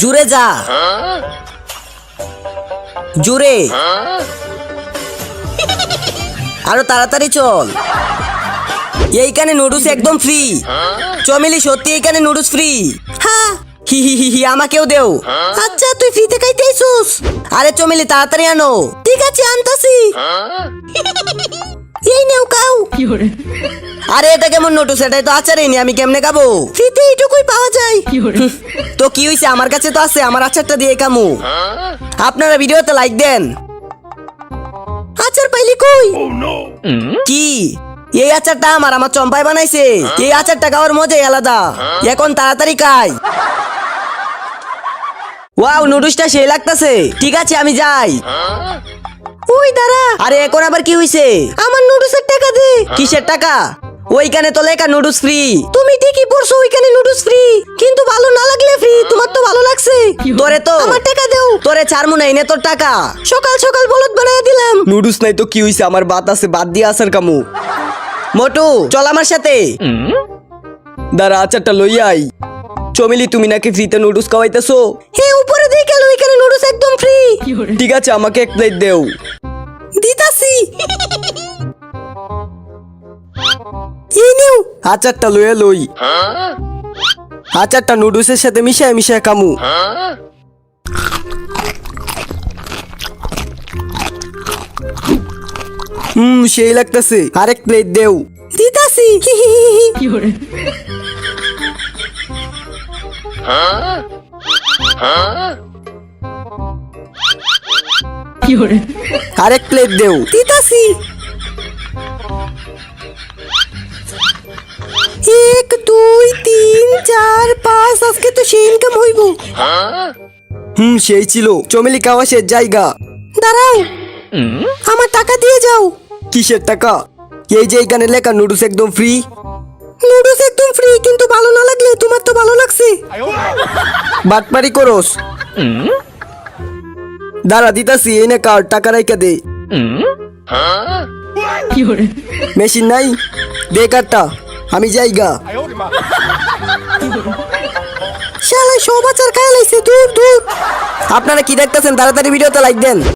জুড়ে যা। জুড়ে। আরও তাড়াতাড়ি চল। এইখানে নুডলস একদম ফ্রি চমেলি সত্যি এইখানে নুডলস ফ্রি হ্যাঁ। হি হি হি হি আমাকেও দেও। আচ্ছা তুই ফ্রিতে খাইতে আরে চমেলি তাড়াতাড়ি আনো। ঠিক আছে আনতাছি। কাউ আরে এটা কেমন নোটুস এটাই তো আচারই নি আমি কেমনে খাব? ফ্রিতে এইটুকুই পাওয়া যায়। তো কি হইছে? আমার কাছে তো আছে আমার আচারটা দিয়ে কামু আপনারা ভিডিওতে লাইক দেন। আচার পাইলি কই? কি? এই আচারটা আমার আমার চম্পাই বানাইছে। এই আচারটা খাওয়ার মজাই আলাদা। এখন তাড়াতাড়ি খাই। ওয়াও নুডলসটা সেই লাগতাছে। ঠিক আছে আমি যাই। ওই দাঁড়া। আরে এখন আবার কি হইছে? আমার দে কিসের টাকা? ওইখানে তো লেখা নুডলস ফ্রি তুমি ঠিকই পড়ছো ওইখানে নুডলস ফ্রি কিন্তু ভালো না লাগলে ফ্রি তোমার তো ভালো লাগছে। তোরে তো। আমার টাকা দেও। তোরে ছাড়মু নাই নে তোর টাকা। সকাল সকাল বলদ বানায় দিলাম। নুডলস নাই তো কি হইছে? আমার বাত আছে বাদ দিয়ে আসার কামু। মোটু চল আমার সাথে। দাঁড়া আচারটা লইয়াই চমিলি তুমি নাকি ফ্রিতে নুডলস খাওয়াইতেছো? হে উপরে দিয়ে গেল ওইখানে নুডলস একদম ফ্রি ঠিক আছে আমাকে এক প্লেট দেও। দিতাছি। আচারটা লইয়া লই। আচারটা নুডলসের সাথে মিশায় মিশায় কামু হুম সেই লাগতেছে। আরেক প্লেট দেও। দিতাছি। আরেক প্লেট দেও। দিতাছি। চার পাঁচ আজকে তো সেই ইনকাম হইব হুম সেই ছিল। চমেলি কাওয়াসের জায়গা। দাঁড়াও। আমার টাকা দিয়ে যাও। কিসের টাকা? এই যে এখানে লেখা নুডলস একদম ফ্রি নুডলস একদম ফ্রি কিন্তু ভালো না লাগলে তোমার তো ভালো লাগছে। বাটপারি করস। দাঁড়া দিতাছি এই না কার টাকা রাইকা দে। মেশিন নাই? দে কারটা আমি যাইগা। শালা সবাচার আচার খায় লাইছে দূর দূর আপনারা কি দেখতেছেন? তাড়াতাড়ি ভিডিওতে লাইক দেন।